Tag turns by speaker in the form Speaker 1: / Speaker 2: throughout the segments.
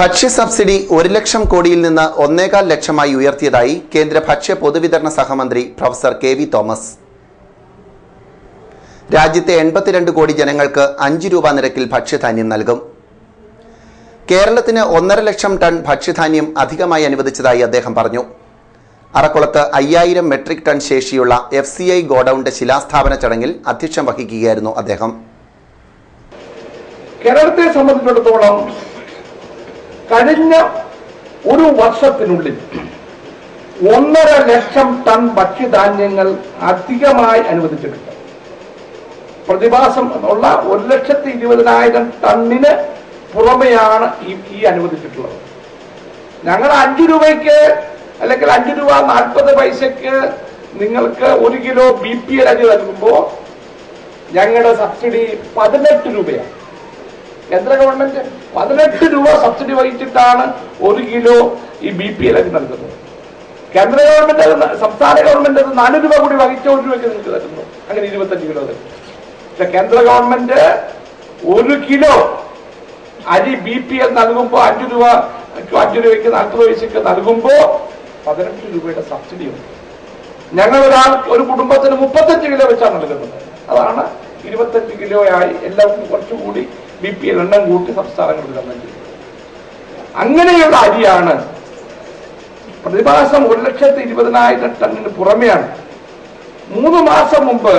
Speaker 1: ഭക്ഷ്യ സബ്സിഡി ഒരു ലക്ഷം കോടിയിൽ നിന്ന് ഒന്നേകാൽ ലക്ഷമായി ഉയർത്തിയതായി കേന്ദ്ര ഭക്ഷ്യ പൊതുവിതരണ സഹമന്ത്രി പ്രൊഫസർ കെ വി തോമസ്. രാജ്യത്തെ എൺപത്തിരണ്ട് കോടി ജനങ്ങൾക്ക് അഞ്ച് രൂപ നിരക്കിൽ ഭക്ഷ്യധാന്യം നൽകും. കേരളത്തിന് ഒന്നര ലക്ഷം ടൺ ഭക്ഷ്യധാന്യം അധികമായി അനുവദിച്ചതായി അദ്ദേഹം പറഞ്ഞു. അറക്കുളത്ത് അയ്യായിരം മെട്രിക് ടൺ ശേഷിയുള്ള എഫ് സി ഐ ഗോഡൌണിന്റെ ശിലാസ്ഥാപന ചടങ്ങിൽ അധ്യക്ഷം വഹിക്കുകയായിരുന്നു അദ്ദേഹം.
Speaker 2: കേരളത്തെ സംബന്ധിച്ചിടത്തോളം കഴിഞ്ഞ ഒരു വർഷത്തിനുള്ളിൽ ഒന്നര ലക്ഷം ടൺ ഭക്ഷ്യധാന്യങ്ങൾ അധികമായി അനുവദിച്ചിട്ടുണ്ട്. പ്രതിമാസം എന്നുള്ള ഒരു ലക്ഷത്തി ഇരുപതിനായിരം ടണ്ണിന് പുറമെയാണ് ഈ ഈ അനുവദിച്ചിട്ടുള്ളത്. ഞങ്ങൾ അഞ്ചു രൂപയ്ക്ക് അല്ലെങ്കിൽ അഞ്ചു രൂപ നാൽപ്പത് പൈസക്ക് നിങ്ങൾക്ക് ഒരു കിലോ ബി പി എൽ അരി നൽകുമ്പോൾ ഞങ്ങളുടെ സബ്സിഡി പതിനെട്ട് രൂപയാണ്. കേന്ദ്ര ഗവൺമെന്റ് പതിനെട്ട് രൂപ സബ്സിഡി വഹിച്ചിട്ടാണ് ഒരു കിലോ ഈ ബി പി എൽ നൽകുന്നത്. കേന്ദ്ര ഗവൺമെന്റ് സംസ്ഥാന ഗവൺമെന്റ് അത് നാല് രൂപ കൂടി വഹിച്ച ഒരു രൂപയ്ക്ക് നിങ്ങൾക്ക് തരുന്നു. അങ്ങനെ ഇരുപത്തഞ്ച് കിലോ തരും. പക്ഷെ കേന്ദ്ര ഗവൺമെന്റ് ഒരു കിലോ അരി ബി പി എൽ നൽകുമ്പോ അഞ്ചു രൂപ അഞ്ചു രൂപയ്ക്ക് നാൽപ്പത് പൈസക്ക് നൽകുമ്പോ പതിനെട്ട് രൂപയുടെ സബ്സിഡി ഉണ്ട്. ഞങ്ങൾ ഒരാൾ ഒരു കുടുംബത്തിന് മുപ്പത്തഞ്ച് കിലോ വെച്ചാണ് നൽകുന്നത്. അതാണ് ഇരുപത്തഞ്ച് കിലോയായി എല്ലാവർക്കും കുറച്ചുകൂടി ബി പി എണ്ണം കൂട്ടി സംസ്ഥാനങ്ങൾ വിടാൻ വേണ്ടി അങ്ങനെയുള്ള അരിയാണ് പ്രതിമാസം ഒരു ലക്ഷത്തി ഇരുപതിനായിരം ടണ്ണിന് പുറമെയാണ്. മൂന്ന് മാസം മുമ്പ്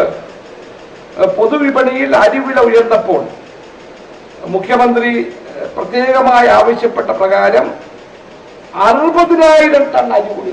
Speaker 2: പൊതുവിപണിയിൽ അരിവില ഉയർന്നപ്പോൾ മുഖ്യമന്ത്രി പ്രത്യേകമായി ആവശ്യപ്പെട്ട പ്രകാരം അറുപതിനായിരം ടൺ അരി കൂടി